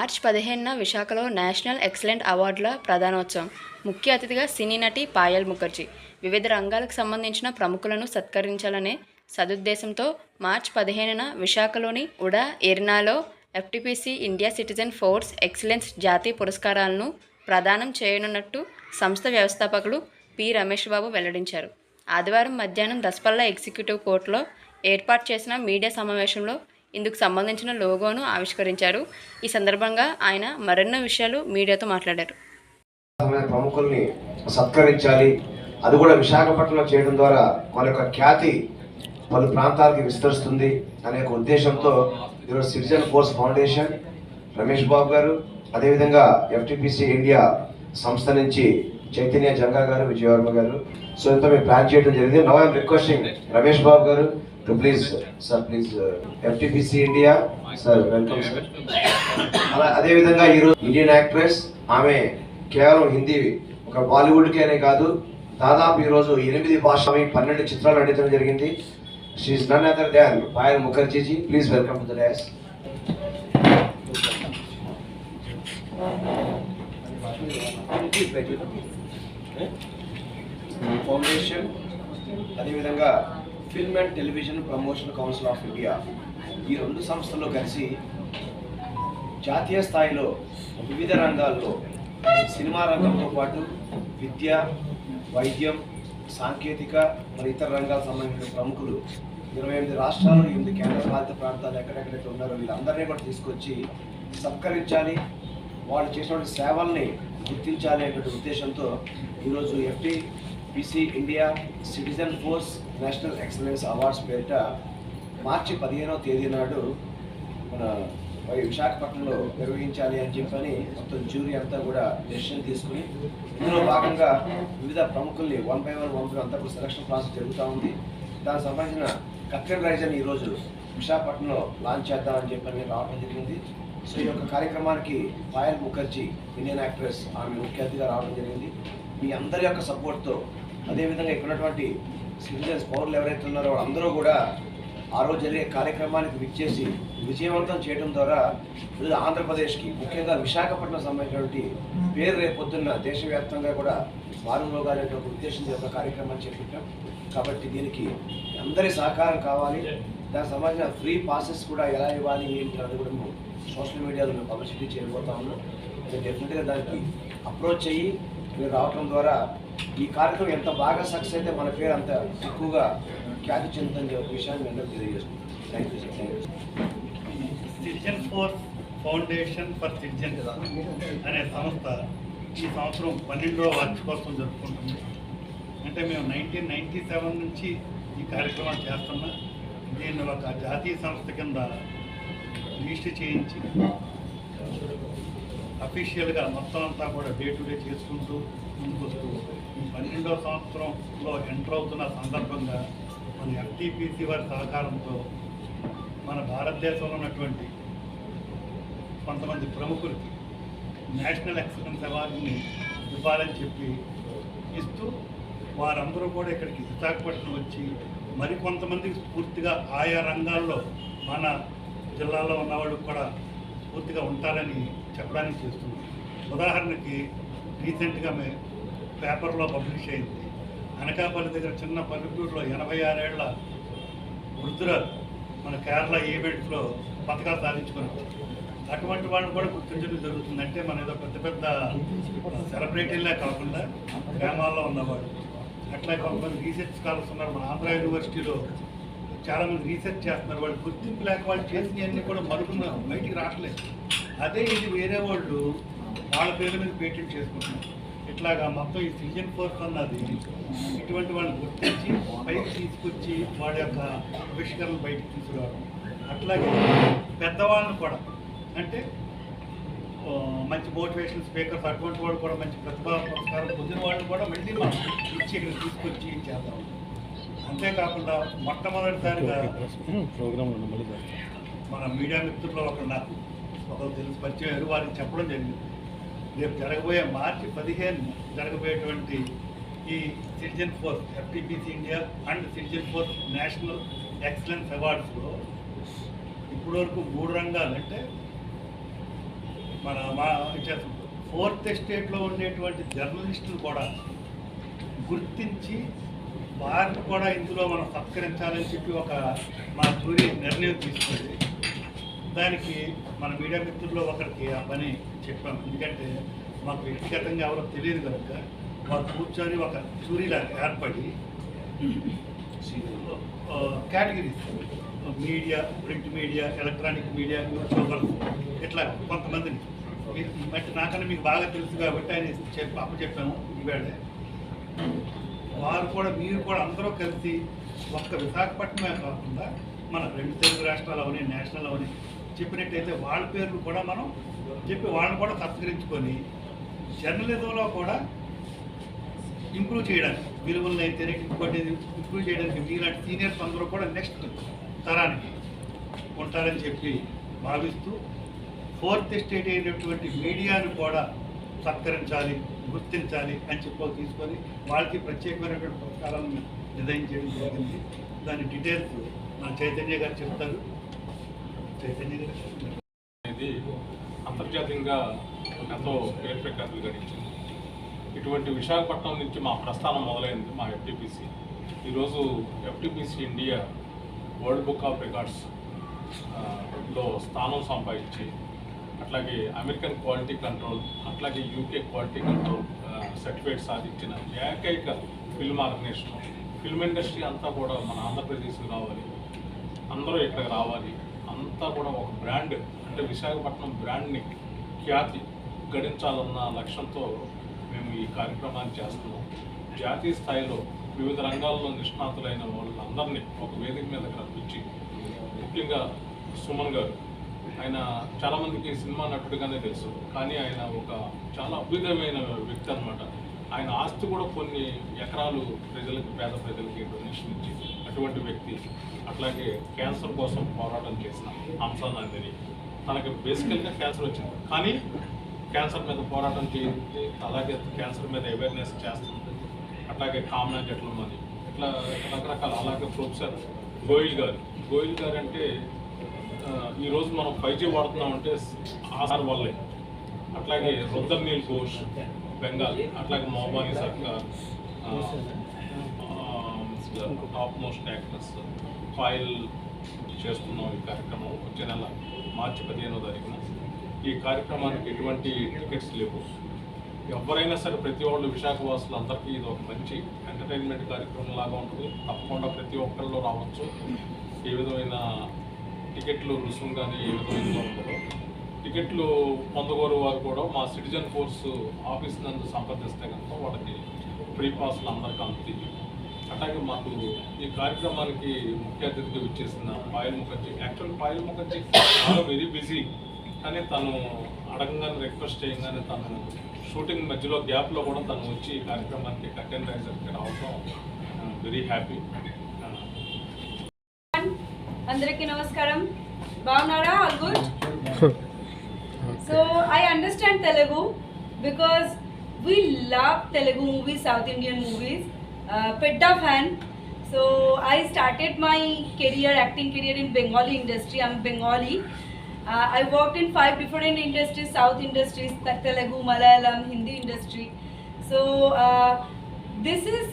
March పదిహేనున విశాఖలో national excellent అవార్డుల ప్రధానోత్సవం. ముఖ్య అతిథిగా సినీ నటి పాయల్ ముఖర్జీ. వివిధ రంగాలకు సంబంధించిన ప్రముఖులను సత్కరించాలనే సదుద్దేశంతో మార్చ్ పదిహేనున విశాఖలోని ఉడా ఎర్నాలో FTPC India citizen force excellence జాతీయ పురస్కారాలను ప్రదానం చేయనున్నట్టు సంస్థ వ్యవస్థాపకులు పి. రమేష్ బాబు వెల్లడించారు. ఆదివారం మధ్యాహ్నం దసపల్ల ఎగ్జిక్యూటివ్ కోర్టులో ఏర్పాటు చేసిన మీడియా సమావేశంలో ఇందుకు సంబంధించిన లోగోను ఆవిష్కరించారు. ఈ సందర్భంగా ఆయన మరెన్నో విషయాలు మీడియాతో మాట్లాడారు. ప్రముఖుల్ని సత్కరించాలి. అది కూడా విశాఖపట్నంలో చేయడం ద్వారా మన యొక్క ఖ్యాతి పలు ప్రాంతాలకి విస్తరిస్తుంది అనే ఒక ఉద్దేశంతో ఈరోజు citizen force foundation Ramesh Babu గారు అదేవిధంగా ఎఫ్టిపిసి ఇండియా సంస్థ నుంచి చైతన్య జంగా గారు విజయవర్మ గారు. సో ఇంత మేము ప్లాన్ చేయడం జరిగింది. Now I'm requesting Ramesh Babu గారు to please sir please FTPC India sir welcome sir అలా అదేవిధంగా ఈరోజు ఇండియన్ యాక్ట్రెస్ ఆమె కేవలం హిందీ ఒక బాలీవుడ్కేనే కాదు దాదాపు ఈరోజు ఎనిమిది భాష పన్నెండు చిత్రాలు నటించడం జరిగింది. She's none other than Payal Mukherjee ji please welcome to the dash foundation అదేవిధంగా film and television promotion council of India ఈ రెండు సంస్థలు కలిసి జాతీయ స్థాయిలో వివిధ రంగాల్లో సినిమా రంగంతో పాటు విద్య వైద్యం సాంకేతిక మరి ఇతర రంగాలకు సంబంధించిన ప్రముఖులు ఇరవై ఎనిమిది రాష్ట్రాలు ఎనిమిది కేంద్రపాలిత ప్రాంతాలు ఎక్కడెక్కడైతే ఉన్నారో వీళ్ళందరినీ కూడా తీసుకొచ్చి సత్కరించాలి వాళ్ళు చేసినటువంటి సేవల్ని గుర్తించాలి అనేటువంటి ఉద్దేశంతో ఈరోజు FT PC India citizen force national excellence awards పేరిట మార్చి పదిహేనవ తేదీ నాడు మన విశాఖపట్నంలో నిర్వహించాలి అని చెప్పని మొత్తం జ్యూరీ అంతా కూడా డెసిషన్ తీసుకుని ఇందులో భాగంగా వివిధ ప్రముఖుల్ని వన్ బై వన్ వన్ అంతా కూడా సెలక్షన్ ప్రాసెస్ జరుగుతూ ఉంది. దానికి సంబంధించిన కక్కెన్ రైజ్ అని ఈరోజు విశాఖపట్నంలో లాంచ్ చేద్దామని చెప్పని రావడం జరిగింది. సో ఈ యొక్క కార్యక్రమానికి పాయల్ ముఖర్జీ ఇండియన్ యాక్ట్రెస్ ఆమె ముఖ్య అతిథిగా రావడం జరిగింది. మీ అందరి యొక్క సపోర్ట్తో అదేవిధంగా ఇక్కడ ఉన్నటువంటి సిటిజన్స్ పౌరులు ఎవరైతే ఉన్నారో అందరూ కూడా ఆ రోజు జరిగే కార్యక్రమానికి విచ్చేసి విజయవంతం చేయడం ద్వారా ఈరోజు ఆంధ్రప్రదేశ్కి ముఖ్యంగా విశాఖపట్నం సంబంధించినటువంటి పేరు రేపొద్దున్న దేశవ్యాప్తంగా కూడా మారుమోగాలి అనే ఒక ఉద్దేశంతో ఒక కార్యక్రమాన్ని చేపట్టాం కాబట్టి దీనికి అందరి సహకారం కావాలి. దానికి సంబంధించిన ఫ్రీ పాసెస్ కూడా ఎలా ఇవ్వాలి ఏంటి అది కూడా సోషల్ మీడియాలో మేము పబ్లిసిటీ చేయబోతా ఉన్నాం. నేను డెఫినెట్గా దానికి అప్రోచ్ అయ్యి మీరు రావటం ద్వారా ఈ కార్యక్రమం ఎంత బాగా సక్సెస్ అయితే మన పేరు అంత ఎక్కువగా ఖ్యాతి చెందుతుందని ఒక విషయాన్ని మేము అందరికీ thank you sir thank you citizen force foundation for citizen అనే సంస్థ ఈ సంవత్సరం పన్నెండవ వార్షికోత్సవం జరుపుకుంటుంది. అంటే మేము నైన్టీన్ నైన్టీ సెవెన్ నుంచి ఈ కార్యక్రమం చేస్తున్నా దీన్ని ఒక జాతీయ సంస్థ కింద రిజిస్టర్ చేయించి అఫీషియల్గా మొత్తం అంతా కూడా డే టు డే చేసుకుంటూ ముందుకు వస్తూ పన్నెండో సంవత్సరంలో ఎంటర్ అవుతున్న సందర్భంగా మన ఎఫ్టీపీసీ వారి సహకారంతో మన భారతదేశంలో ఉన్నటువంటి కొంతమంది ప్రముఖులకి నేషనల్ ఎక్సలెన్స్ అవార్డుని ఇవ్వాలని చెప్పి ఇస్తూ వారందరూ కూడా ఇక్కడికి విశాఖపట్నం వచ్చి మరికొంతమందికి స్ఫూర్తిగా ఆయా రంగాల్లో మన జిల్లాలో ఉన్నవాళ్ళు కూడా పూర్తిగా ఉంటారని చెప్పడానికి చేస్తున్నాం. ఉదాహరణకి రీసెంట్గా మే పేపర్లో పబ్లిష్ అయింది. అనకాపల్లి దగ్గర చిన్న పల్లెటూరులో ఎనభై ఆరేళ్ళ వృద్ధురాలు మన కేరళ ఈవెంట్స్లో పథకాలు సాధించుకున్నాం. అటువంటి వాళ్ళని కూడా గుర్తించడం జరుగుతుంది. అంటే మన ఏదో పెద్ద పెద్ద సెలబ్రిటీలే కాకుండా గ్రామాల్లో ఉన్నవాడు అట్లా కొంతమంది రీసెర్చ్ స్కాలర్స్ ఉన్నారు. మన ఆంధ్ర యూనివర్సిటీలో చాలామంది రీసెర్చ్ చేస్తున్నారు. వాళ్ళు గుర్తింపు లేక వాళ్ళు చేసినవన్నీ కూడా మరుగున బయటికి రావట్లేదు. అదే ఇది వేరే వాళ్ళు వాళ్ళ పేర్ల మీద పేటెంట్ చేసుకుంటున్నారు. ఇట్లాగా మొత్తం ఈ సిజన్ ఫోర్స్ అన్నది ఇటువంటి వాళ్ళని గుర్తించి పైకి తీసుకొచ్చి వాడి యొక్క ఆవిష్కరణ బయటికి తీసుకురావడం. అట్లాగే పెద్దవాళ్ళని కూడా అంటే మంచి మోటివేషన్ స్పీకర్స్ అటువంటి వాళ్ళు కూడా మంచి ప్రతిభా పురస్కారం పొందిన వాళ్ళు కూడా మళ్ళీ మనం ఇచ్చి ఇక్కడ తీసుకొచ్చి చేద్దాం. అంతేకాకుండా మొట్టమొదటిసారిగా మన మీడియా మిత్రుల్లో ఒకరు నాకు ఒకరు తెలిసి పరిచయం వారికి చెప్పడం జరిగింది. రేపు జరగబోయే మార్చి పదిహేను జరగబోయేటువంటి ఈ citizen force FTPC India and citizen force national excellence అవార్డ్స్లో ఇప్పటివరకు మూడు రంగాలు అంటే మన మా ఫోర్త్ ఎస్టేట్లో ఉండేటువంటి జర్నలిస్టులు కూడా గుర్తించి వారిని కూడా ఇందులో మనం సత్కరించాలని చెప్పి ఒక మా జూరీ నిర్ణయం తీసుకుంది. దానికి మన మీడియా మిత్రుల్లో ఒకరికి ఆ పని చెప్పాం. ఎందుకంటే మాకు వ్యక్తిగతంగా ఎవరో తెలియదు కనుక వారు కూర్చొని ఒక జూరీలా ఏర్పడి categories media print media electronic media YouTubers ఇట్లా కొంతమందిని. అంటే నాకన్నా మీకు బాగా తెలుసు కాబట్టి ఆయన చెప్పి అప్పు చెప్పాము ఈవేళ. వారు కూడా మీరు కూడా అందరూ కలిసి ఒక్క విశాఖపట్నమే కాకుండా మన రెండు తెలుగు రాష్ట్రాలు అవని నేషనల్ అవని చెప్పినట్టయితే వాళ్ళ పేర్లు కూడా మనం చెప్పి వాళ్ళని కూడా సత్కరించుకొని జర్నలిజంలో కూడా ఇంప్రూవ్ చేయడానికి విలువలను అయితే ఇంకోటి ఇంప్రూవ్ చేయడానికి మీలాంటి సీనియర్స్ అందరూ కూడా నెక్స్ట్ తరానికి ఉంటారని చెప్పి భావిస్తూ ఫోర్త్ స్టేట్ అయినటువంటి మీడియాను కూడా సత్కరించాలి గుర్తించాలి అని చెప్పి తీసుకొని వాళ్ళకి ప్రత్యేకమైనటువంటి పురస్కారాలను డిజైన్ చేయడం జరిగింది. దాని డీటెయిల్స్ నా చైతన్య గారు చెప్తారు. చైతన్య గారు అనేది అంతర్జాతీయంగా ఎంతో పేరు ప్రఖ్యాతులు గడించింది. ఇటువంటి విశాఖపట్నం నుంచి మా ప్రస్థానం మొదలైంది మా ఎఫ్టీపీసీ ఈరోజు FTPC India world book of రికార్డ్స్లో స్థానం సంపాదించి అట్లాగే అమెరికన్ క్వాలిటీ కంట్రోల్ అట్లాగే యూకే క్వాలిటీ కంట్రోల్ సర్టిఫికేట్ సాధించిన ఏకైక ఫిల్మ్ ఆర్గనైజేషన్. ఫిల్మ్ ఇండస్ట్రీ అంతా కూడా మన ఆంధ్రప్రదేశ్కి రావాలి. అందరూ ఇక్కడికి రావాలి. అంతా కూడా ఒక బ్రాండ్ అంటే విశాఖపట్నం బ్రాండ్ని ఖ్యాతి గడించాలన్న లక్ష్యంతో మేము ఈ కార్యక్రమాన్ని చేస్తున్నాం. జాతీయ స్థాయిలో వివిధ రంగాల్లో నిష్ణాతులైన వాళ్ళందరినీ ఒక వేదిక మీద కల్పించి ముఖ్యంగా సుమన్ గారు ఆయన చాలామందికి సినిమా నటుడిగానే తెలుసు. కానీ ఆయన ఒక చాలా అద్భుతమైన వ్యక్తి అనమాట ఆయన ఆస్తి కూడా కొన్ని ఎకరాలు ప్రజలకు పేద ప్రజలకి డొనేషన్ ఇచ్చి అటువంటి వ్యక్తి. అట్లాగే క్యాన్సర్ కోసం పోరాటం చేసిన హంసానందిని తనకి బేసికల్గా క్యాన్సర్ వచ్చింది. కానీ క్యాన్సర్ మీద పోరాటం చేయింది అలాగే క్యాన్సర్ మీద అవేర్నెస్ చేస్తుంది అట్లాగే కామనా జట్ల మంది ఇట్లా రకరకాల అలాగే ప్రొఫెసర్ గోయిల్ గారు. గోయిల్ గారు అంటే ఈరోజు మనం ఫైవ్ జీ వాడుతున్నామంటే అంటే సార్ వల్లే. అట్లాగే రుద్రనీల్ ఘోష్ బెంగాల్ అట్లాగే మోబాని సర్కార్ టాప్ మోస్ట్ యాక్టర్స్ ఫైల్ చేస్తున్నాం ఈ కార్యక్రమం వచ్చే నెల మార్చి పదిహేనో తారీఖున. ఈ కార్యక్రమానికి ఎటువంటి టికెట్స్ లేవు. ఎవరైనా సరే ప్రతి వాళ్ళు విశాఖవాసులు అందరికీ ఇది ఒక మంచి ఎంటర్టైన్మెంట్ కార్యక్రమం లాగా ఉంటుంది. తప్పకుండా ప్రతి ఒక్కరిలో రావచ్చు. ఏ విధమైన టికెట్లు రుసుము కానీ ఏ విధంగా ఉండదు టికెట్లు పొందగోరు వారు కూడా మా సిటిజన్ ఫోర్స్ ఆఫీస్ నందు సంప్రదిస్తే కనుక వాళ్ళకి ఫ్రీ పాస్లు అందరికీ అందుతుంది అలాగే మాకు ఈ కార్యక్రమానికి ముఖ్య అతిథిగా ఇచ్చేసిన పాయల్ ముఖర్జీ యాక్చువల్ పాయల్ ముఖర్జీ చాలా వెరీ బిజీ. కానీ తను అడగంగానే రిక్వెస్ట్ చేయగానే తను షూటింగ్ మధ్యలో గ్యాప్లో కూడా తను వచ్చి ఈ కార్యక్రమానికి కటెన్ రైజర్కి రావడం వెరీ హ్యాపీ. అందరికీ నమస్కారం బాగున్నారా all good so I understand Telugu because we love Telugu movies South Indian movies పెద్ద fan so I started my career acting career in Bengali industry I'm Bengali I work in five different industries South industries Telugu Malayalam Hindi industry so this is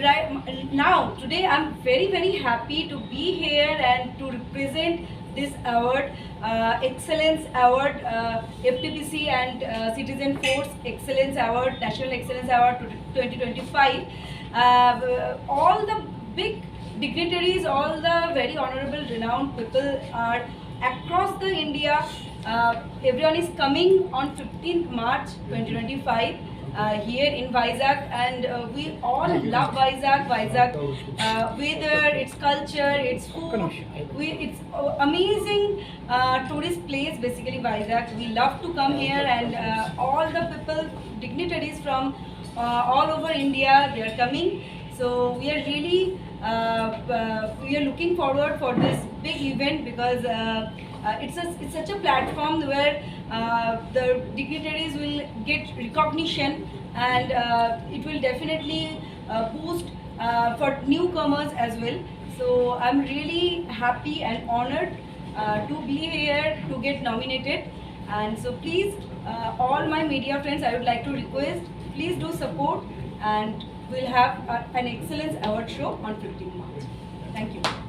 right now today i'm very very happy to be here and to represent this award uh, excellence award uh, ftpc and uh, citizen force excellence award national excellence award 2025 uh, all the big dignitaries all the very honorable renowned people are across the india. Uh, everyone is coming on 15th march 2025 uh, here in Vizag, and uh, we all love Vizag. Vizag, uh, weather, its culture, its food. We, it's uh, amazing uh, tourist place. Basically, Vizag. We love to come here, and uh, all the people, dignitaries from uh, all over India, they are coming. So we are really uh, uh, we are looking forward for this big event because uh, uh, it's a, it's such a platform where uh, the dignitaries will get recognition and uh, it will definitely uh, boost uh, for newcomers as well. So I'm really happy and honored uh, to be here to get nominated. And so please, all my media friends, I would like to request, please do support and we'll have an excellence award show on 15th March. Thank you.